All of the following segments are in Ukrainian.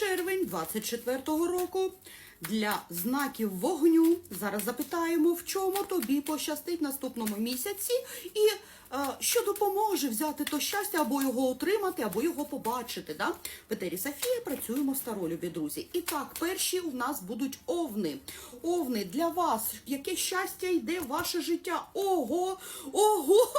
червень 24-го року. Для знаків вогню зараз запитаємо, в чому тобі пощастить наступному місяці, і е, що допоможе взяти то щастя або його отримати, або його побачити. Да? В Софія працюємо таро, друзі. І так, перші у нас будуть овни. Овни для вас. Яке щастя йде в ваше життя? Ого! Ого!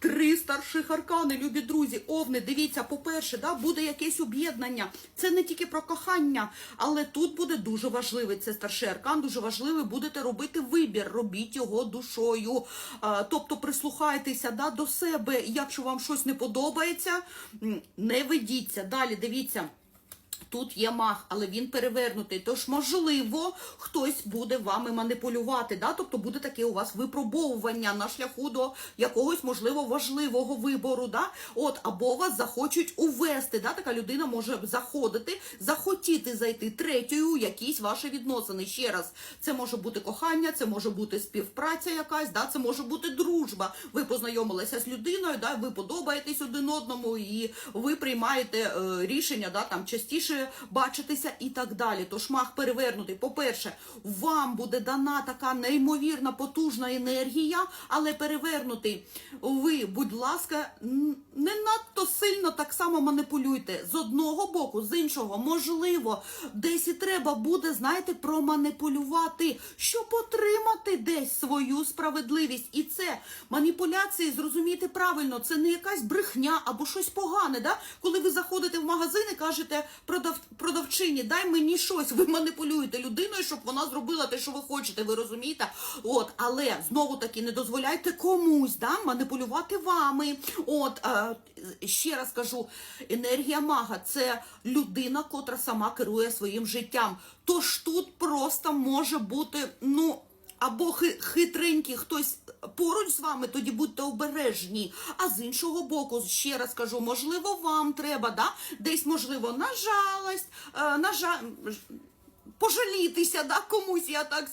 Три старших аркани, любі друзі, овни. Дивіться, по-перше, да, буде якесь об'єднання. Це не тільки про кохання, але тут буде дуже важливий це старший аркан. Дуже важливий. Будете робити вибір, робіть його душою. А, тобто прислухайтеся да, до себе. Якщо вам щось не подобається, не ведіться. Далі дивіться. Тут є маг, але він перевернутий. Тож, можливо, хтось буде вами маніпулювати. Да? Тобто буде таке у вас випробовування на шляху до якогось, можливо, важливого вибору. Да? От, або вас захочуть увести. Да? Така людина може заходити, захотіти зайти третьою якісь ваші відносини. Ще раз, це може бути кохання, це може бути співпраця якась, да? це може бути дружба. Ви познайомилися з людиною, да? ви подобаєтесь один одному, і ви приймаєте е, рішення да? там частіше бачитися і так далі. Тож маг перевернутий. По-перше, вам буде дана така неймовірна потужна енергія, але перевернутий. Ви, будь ласка, не надто сильно так само маніпулюйте. З одного боку, з іншого, можливо, десь і треба буде, знаєте, проманіпулювати, щоб отримати десь свою справедливість. І це маніпуляції, зрозумійте правильно, це не якась брехня або щось погане. Да? Коли ви заходите в магазин і кажете продав, продавчині, дай мені щось, ви маніпулюєте людиною, щоб вона зробила те, що ви хочете, ви розумієте? От, але знову таки не дозволяйте комусь да, маніпулювати вами. От е, ще раз кажу, енергія мага це людина, котра сама керує своїм життям. Тож тут просто може бути, ну. Або хи- хитренький хтось поруч з вами, тоді будьте обережні. А з іншого боку, ще раз кажу, можливо, вам треба, да? десь, можливо, на жалость, е, на жа... Пожалітися, да, комусь я так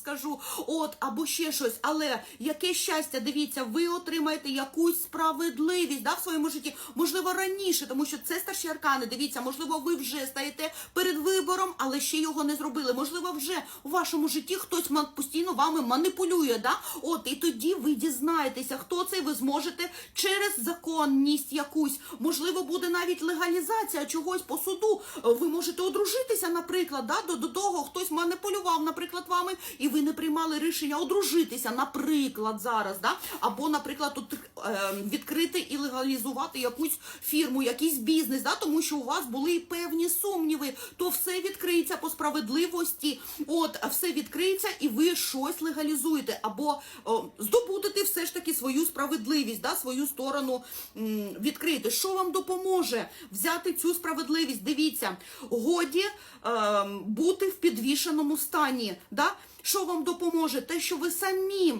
скажу, от або ще щось. Але яке щастя, дивіться, ви отримаєте якусь справедливість да, в своєму житті, можливо, раніше, тому що це старші аркани. Дивіться, можливо, ви вже стаєте перед вибором, але ще його не зробили. Можливо, вже у вашому житті хтось постійно вами маніпулює. Да? От і тоді ви дізнаєтеся, хто це, ви зможете через законність якусь. Можливо, буде навіть легалізація чогось по суду. Е, Ви можете одружитися, наприклад, да, до, до того хтось маніпулював, наприклад, вами, і ви не приймали рішення одружитися, наприклад, зараз, да? або, наприклад, от, е, відкрити і легалізувати якусь фірму, якийсь бізнес, да? тому що у вас були певні сумніви, то все відкриється по справедливості, от все відкриється, і ви щось легалізуєте, або о, здобудете все ж таки свою справедливість, да? свою сторону м, відкрити. Що вам допоможе взяти цю справедливість? Дивіться, годі ем, бути в підвішеному стані. Да? Що вам допоможе? Те, що ви самі.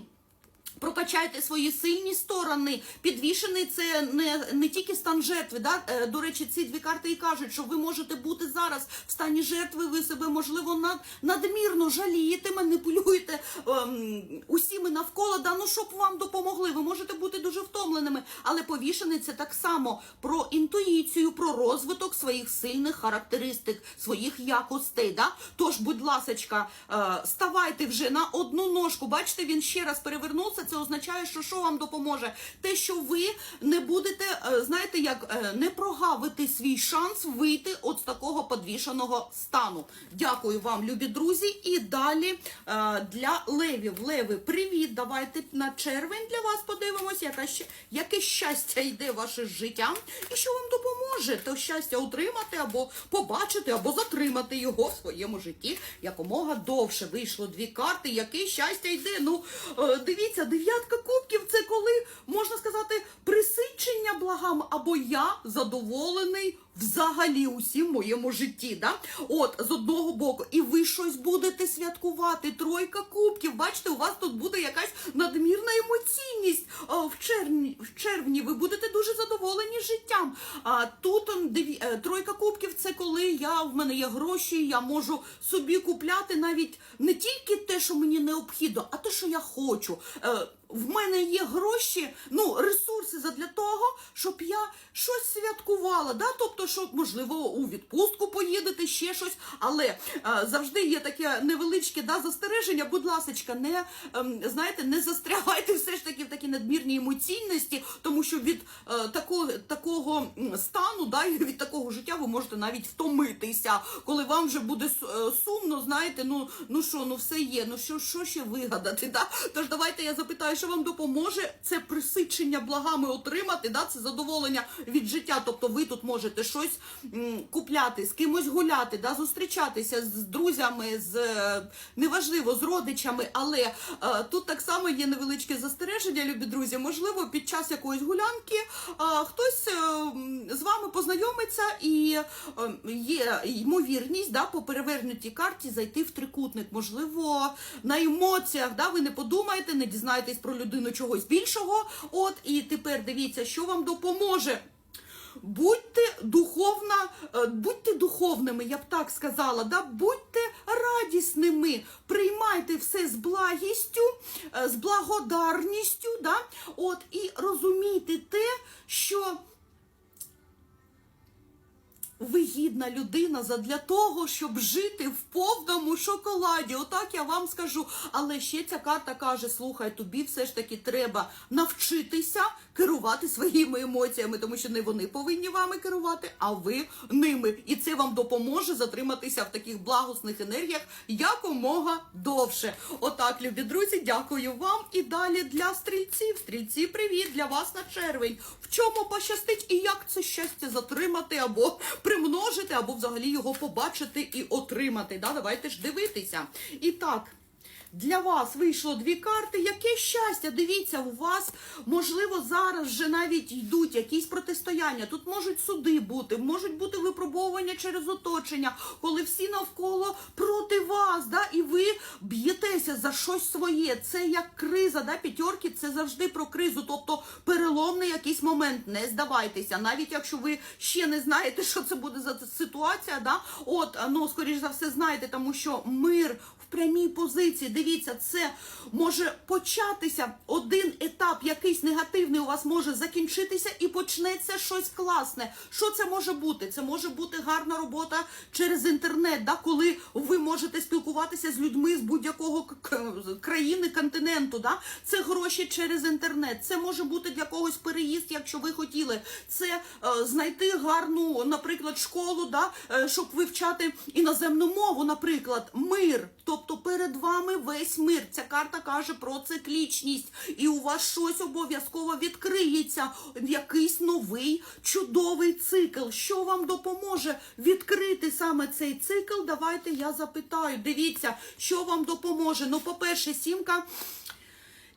Прокачайте свої сильні сторони. Підвішений це не, не тільки стан жертви. Да? Е, До речі, ці дві карти і кажуть, що ви можете бути зараз в стані жертви, ви себе, можливо, над, надмірно жалієте, маніпулюєте ем, усіми навколо, да? ну, щоб вам допомогли. Ви можете бути дуже втомленими, але повішений це так само про інтуїцію, про розвиток своїх сильних характеристик, своїх якостей. Да? Тож, будь ласочка, е, ставайте вже на одну ножку. Бачите, він ще раз перевернувся. Це означає, що що вам допоможе? Те, що ви не будете, е, знаєте, як е, не прогавити свій шанс вийти от з такого подвішеного стану. Дякую вам, любі друзі. І далі е, для левів. Леви, привіт! Давайте на червень для вас подивимося, яка ще яке щастя йде в ваше життя, і що вам допоможе то щастя отримати або побачити, або затримати його в своєму житті якомога довше. Вийшло дві карти, яке щастя йде. Ну е, дивіться, дев'ятка кубків це коли можна сказати присичення благам, або я задоволений взагалі усім в моєму житті. Да? От з одного боку, і ви щось будете святкувати. Тройка кубків. Бачите, у вас тут буде якась надмірна емоційність. В червні, в червні ви будете дуже задоволені життям. А тут е, тройка кубків це коли я в мене є гроші, я можу собі купляти навіть не тільки те, що мені необхідно, а те, що я хочу. Е, в мене є гроші, ну, ресурси задля того, щоб я щось святкувала. Да? Тобто, що, можливо, у відпустку поїдете, ще щось, але е, завжди є таке невеличке да, застереження. Будь ласка, не ем, знаєте, не застрягайте все ж таки в такій надмірній емоційності, тому що від е, такого, такого стану, да, і від такого життя ви можете навіть втомитися, коли вам вже буде е, сумно, знаєте, ну ну що, ну все є, ну що, що ще вигадати? Да? Тож давайте я запитаю, що вам допоможе це присичення благами отримати, да? це задоволення від життя. Тобто ви тут можете щось м, купляти, з кимось гуляти, да? зустрічатися з друзями, з е, неважливо, з родичами, але е, тут так само є невеличке застереження, любі друзі. Можливо, під час якоїсь гулянки е, хтось з вами познайомиться і є ймовірність да, по перевернутій карті зайти в трикутник. Можливо, на емоціях да, ви не подумаєте, не дізнаєтесь про людину чогось більшого. От і тепер дивіться, що вам допоможе. Будьте духовно, е, будьте духовними, я б так сказала, да? будьте радісними, приймайте все з благістю, е, з благодарністю, да? От, і розумійте те, що ви гідна людина задля того, щоб жити в повному шоколаді. Отак я вам скажу. Але ще ця карта каже: слухай, тобі все ж таки треба навчитися керувати своїми емоціями, тому що не вони повинні вами керувати, а ви ними. І це вам допоможе затриматися в таких благосних енергіях якомога довше. Отак, любі друзі, дякую вам. І далі для стрільців. Стрільці, привіт для вас на червень. В чому пощастить і як це щастя затримати або примножити, або взагалі його побачити і отримати. Да? Давайте ж дивитися. І так. Для вас вийшло дві карти. Яке щастя! Дивіться, у вас можливо зараз вже навіть йдуть якісь протистояння. Тут можуть суди бути, можуть бути випробовування через оточення, коли всі навколо проти вас, да, і ви б'єтеся за щось своє. Це як криза, да, п'ятерки, це завжди про кризу, тобто переломний якийсь момент. Не здавайтеся, навіть якщо ви ще не знаєте, що це буде за ситуація, да, от ну скоріш за все знаєте, тому що мир в прямій позиції. Дивіться, це може початися один етап, якийсь негативний у вас може закінчитися і почнеться щось класне. Що це може бути? Це може бути гарна робота через інтернет, да, коли ви можете спілкуватися з людьми з будь-якого країни, континенту. Да? Це гроші через інтернет. Це може бути для когось переїзд, якщо ви хотіли. Це е, знайти гарну, наприклад, школу, да, е, щоб вивчати іноземну мову, наприклад, мир. Тобто перед вами весь мир. Ця карта каже про циклічність, і у вас щось обов'язково відкриється. Якийсь новий чудовий цикл. Що вам допоможе відкрити саме цей цикл? Давайте я запитаю. Дивіться, що вам допоможе. Ну, по-перше, сімка.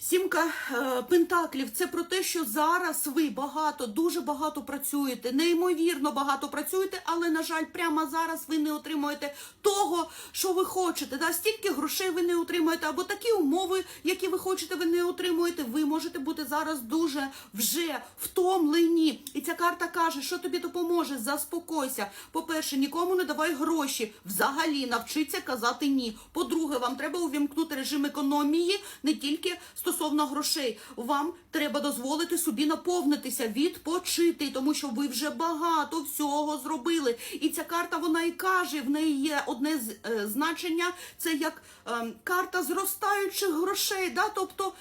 Сімка е, пентаклів це про те, що зараз ви багато, дуже багато працюєте, неймовірно багато працюєте, але на жаль, прямо зараз ви не отримуєте того, що ви хочете. Да? Стільки грошей ви не отримуєте, або такі умови, які ви хочете, ви не отримуєте. Ви можете бути зараз дуже вже втомлені. І ця карта каже, що тобі допоможе. Заспокойся. По-перше, нікому не давай гроші. Взагалі навчиться казати ні. По-друге, вам треба увімкнути режим економії не тільки стосовно грошей. Вам треба дозволити собі наповнитися, відпочити, тому що ви вже багато всього зробили. І ця карта вона і каже, в неї є одне з е, значення. Це як е, карта зростаючих грошей. Да? Тобто.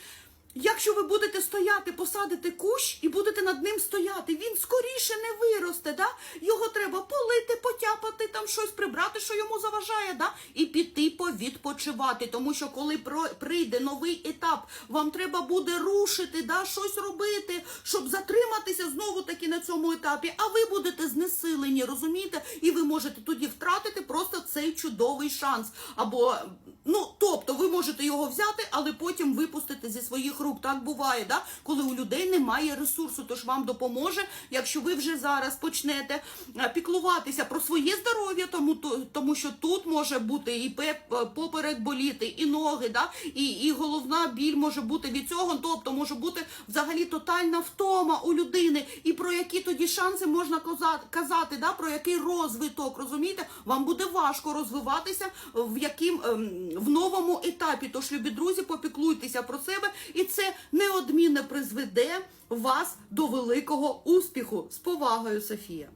Якщо ви будете стояти, посадите кущ і будете над ним стояти, він скоріше не виросте, да? його треба полити, потяпати, там щось прибрати, що йому заважає, да? і піти повідпочивати. Тому що коли прийде новий етап, вам треба буде рушити, да? щось робити, щоб затриматися знову таки на цьому етапі. А ви будете знесилені, розумієте? І ви можете тоді втратити просто цей чудовий шанс. Або, ну, тобто, ви можете його взяти, але потім випустити зі своїх рук. Так буває, да? коли у людей немає ресурсу. Тож вам допоможе, якщо ви вже зараз почнете е, піклуватися про своє здоров'я, тому, тому що тут може бути і пеп- поперек боліти, і ноги, да? і, і головна біль може бути від цього. Тобто може бути взагалі тотальна втома у людини. І про які тоді шанси можна казати, казати да? про який розвиток, розумієте? Вам буде важко розвиватися в яким ем, в новому етапі. Тож, любі друзі, попіклуйтеся про себе. І це неодмінно призведе вас до великого успіху. З повагою, Софія.